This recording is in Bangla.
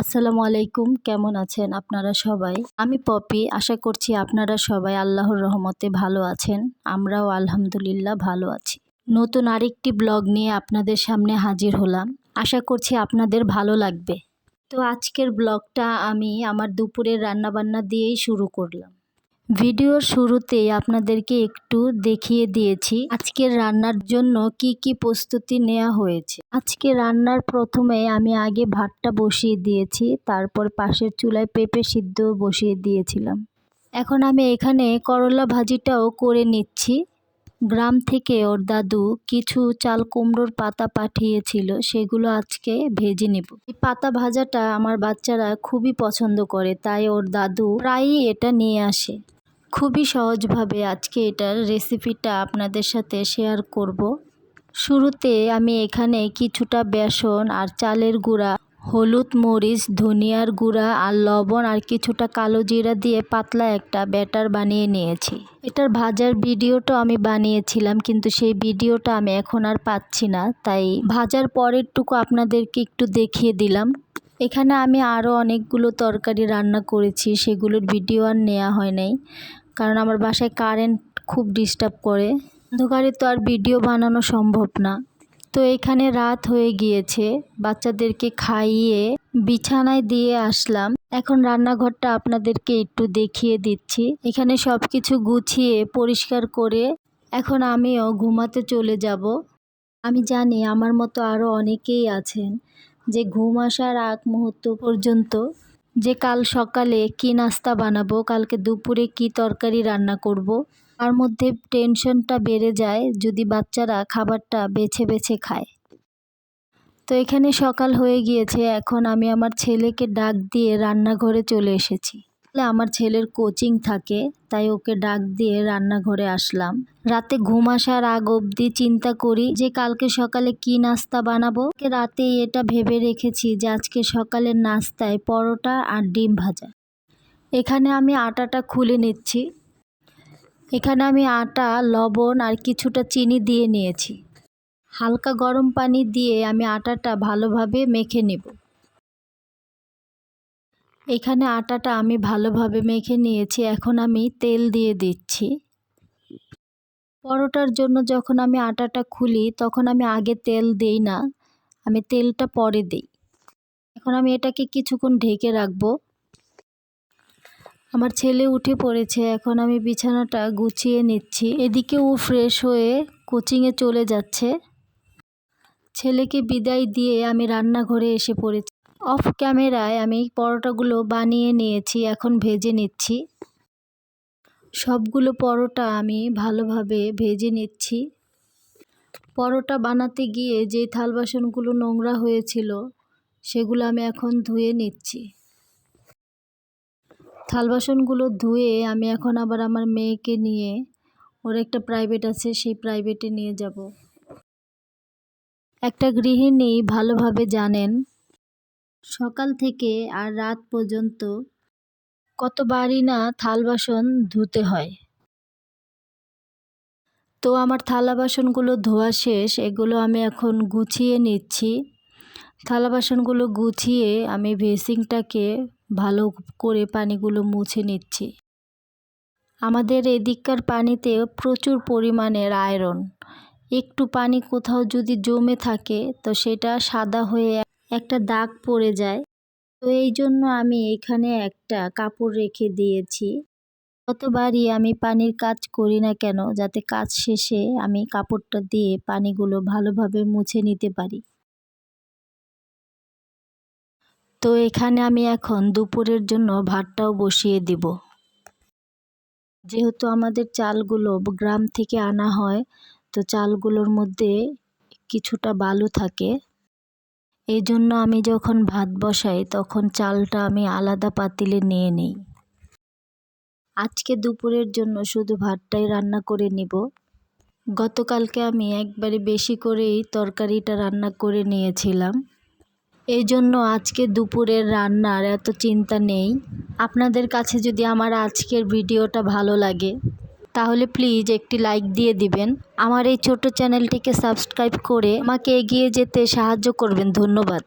আসসালামু আলাইকুম, কেমন আছেন আপনারা সবাই? আমি পপি, আশা করছি আপনারা সবাই আল্লাহর রহমতে ভালো আছেন, আমরাও আলহামদুলিল্লাহ ভালো আছি। নতুন আরেকটি ব্লগ নিয়ে আপনাদের সামনে হাজির হলাম, আশা করছি আপনাদের ভালো লাগবে। তো আজকের ব্লগটা আমি আমার দুপুরের রান্নাবান্না দিয়েই শুরু করলাম। ভিডিওর শুরুতেই আপনাদেরকে একটু দেখিয়ে দিয়েছি আজকের রান্নার জন্য কি কি প্রস্তুতি নেওয়া হয়েছে। আজকে রান্নার প্রথমে আমি আগে ভাতটা বসিয়ে দিয়েছি, তারপর পাশের চুলায় পেঁপে সিদ্ধ বসিয়ে দিয়েছিলাম। এখন আমি এখানে করলা ভাজিটাও করে নিচ্ছি। গ্রাম থেকে ওর দাদু কিছু চাল কুমড়োর পাতা পাঠিয়েছিল, সেগুলো আজকে ভেজে নেব। এই পাতা ভাজাটা আমার বাচ্চারা খুবই পছন্দ করে, তাই ওর দাদু প্রায়ই এটা নিয়ে আসে। খুবই সহজভাবে আজকে এটার রেসিপিটা আপনাদের সাথে শেয়ার করব। শুরুতে আমি এখানে কিছুটা বেসন আর চালের গুঁড়া, হলুদ মরিচ, ধনিয়ার গুঁড়া আর লবণ আর কিছুটা কালো জিরা দিয়ে পাতলা একটা ব্যাটার বানিয়ে নিয়েছি। এটার ভাজার ভিডিওটা আমি বানিয়েছিলাম কিন্তু সেই ভিডিওটা আমি এখন আর পাচ্ছি না, তাই ভাজার পরেরটুকু আপনাদেরকে একটু দেখিয়ে দিলাম। এখানে আমি আরও অনেকগুলো তরকারি রান্না করেছি, সেগুলোর ভিডিও আর নেওয়া হয় নাই। কারণ আমার বাসায় কারেন্ট খুব ডিস্টার্ব করে। অন্ধকারে তো আর ভিডিও বানানো সম্ভব না। তো এখানে রাত হয়ে গিয়েছে, বাচ্চাদেরকে খাইয়ে বিছানায় দিয়ে আসলাম। এখন রান্নাঘরটা আপনাদেরকে একটু দেখিয়ে দিচ্ছি। এখানে সব কিছু গুছিয়ে, পরিষ্কার করে এখন আমিও ঘুমাতে চলে যাব। আমি জানি আমার মতো আরও অনেকেই আছেন। যে ঘুম আসার আগ মুহূর্ত পর্যন্ত যে কাল সকালে কি নাস্তা বানাবো, কালকে দুপুরে কি তরকারি রান্না করব। তার মধ্যে টেনশনটা বেড়ে যায় যদি বাচ্চারা খাবারটা বেছে বেছে খায় তো এখানে সকাল হয়ে গিয়েছে, এখন আমি আমার ছেলেকে ডাক দিয়ে রান্নাঘরে চলে এসেছি আমার ছেলের কোচিং থাকে, তাই ওকে ডাক দিয়ে রান্নাঘরে আসলাম। রাতে ঘুম আসার আগ অবধি চিন্তা করি যে কালকে সকালে কি নাস্তা বানাবো। রাতে এটা ভেবে রেখেছি যে আজকে সকালের নাস্তায় পরোটা আর ডিম ভাজা। এখানে আমি আটাটা খুলে নিচ্ছি। এখানে আমি আটা, লবণ আর কিছুটা চিনি দিয়ে নিয়েছি। হালকা গরম পানি দিয়ে আমি আটাটা ভালোভাবে মেখে নেব। এখানে আটাটা আমি ভালোভাবে মেখে নিয়েছি, এখন আমি তেল দিয়ে দিচ্ছি। পরোটার জন্য যখন আমি আটাটা খুলি, তখন আমি আগে তেল দেই না, আমি তেলটা পরে দিই। এখন আমি এটাকে কিছুক্ষণ ঢেকে রাখব। আমার ছেলে উঠে পড়েছে, এখন আমি বিছানাটা গুছিয়ে নিচ্ছি। এদিকে ও ফ্রেশ হয়ে কোচিংয়ে চলে যাচ্ছে। ছেলেকে বিদায় দিয়ে আমি রান্নাঘরে এসে পড়েছি। অফ ক্যামেরায় আমি পরোটাগুলো বানিয়ে নিয়েছি, এখন ভেজে নিচ্ছি। সবগুলো পরোটা আমি ভালোভাবে ভেজে নিচ্ছি। পরোটা বানাতে গিয়ে যে থাল বাসনগুলো নোংরা হয়েছিল, সেগুলো আমি এখন ধুয়ে নিচ্ছি। থাল বাসনগুলো ধুয়ে আমি এখন আবার আমার মেয়েকে নিয়ে, ওর একটা প্রাইভেট আছে, সেই প্রাইভেটে নিয়ে যাব। একটা গৃহিণী ভালোভাবে জানেন সকাল থেকে আর রাত পর্যন্ত কতবারই না থাল বাসন ধুতে হয়। তো আমার থালা বাসনগুলো ধোয়া শেষ, এগুলো আমি এখন গুছিয়ে নিচ্ছি। থালা বাসনগুলো গুছিয়ে আমি বেসিংটাকে ভালো করে পানিগুলো মুছে নিচ্ছি। আমাদের এদিককার পানিতে প্রচুর পরিমাণের আয়রন। একটু পানি কোথাও যদি জমে থাকে, তো সেটা সাদা হয়ে একটা দাগ পড়ে যায়। তো এই জন্য আমি এখানে একটা কাপড় রেখে দিয়েছি। কতবারই আমি পানির কাজ করি না কেন, যাতে কাজ শেষে আমি কাপড়টা দিয়ে পানিগুলো ভালোভাবে মুছে নিতে পারি। তো এখানে আমি এখন দুপুরের জন্য ভাতটাও বসিয়ে দিব। যেহেতু আমাদের চালগুলো গ্রাম থেকে আনা হয়, তো চালগুলোর মধ্যে কিছুটা বালু থাকে। এই জন্য আমি যখন ভাত বসাই, তখন চালটা আমি আলাদা পাতিলে নিয়ে নিই। আজকে দুপুরের জন্য শুধু ভাতটাই রান্না করে নিব। গতকালকে আমি একবারে বেশি করেই তরকারিটা রান্না করে নিয়েছিলাম। এই জন্য আজকে দুপুরের রান্নার এত চিন্তা নেই। আপনাদের কাছে যদি আমার আজকের ভিডিওটা ভালো লাগে তাহলে প্লিজ একটি লাইক দিয়ে দিবেন। আমার এই ছোট চ্যানেলটিকে সাবস্ক্রাইব করে আমাকে এগিয়ে যেতে সাহায্য করবেন। ধন্যবাদ।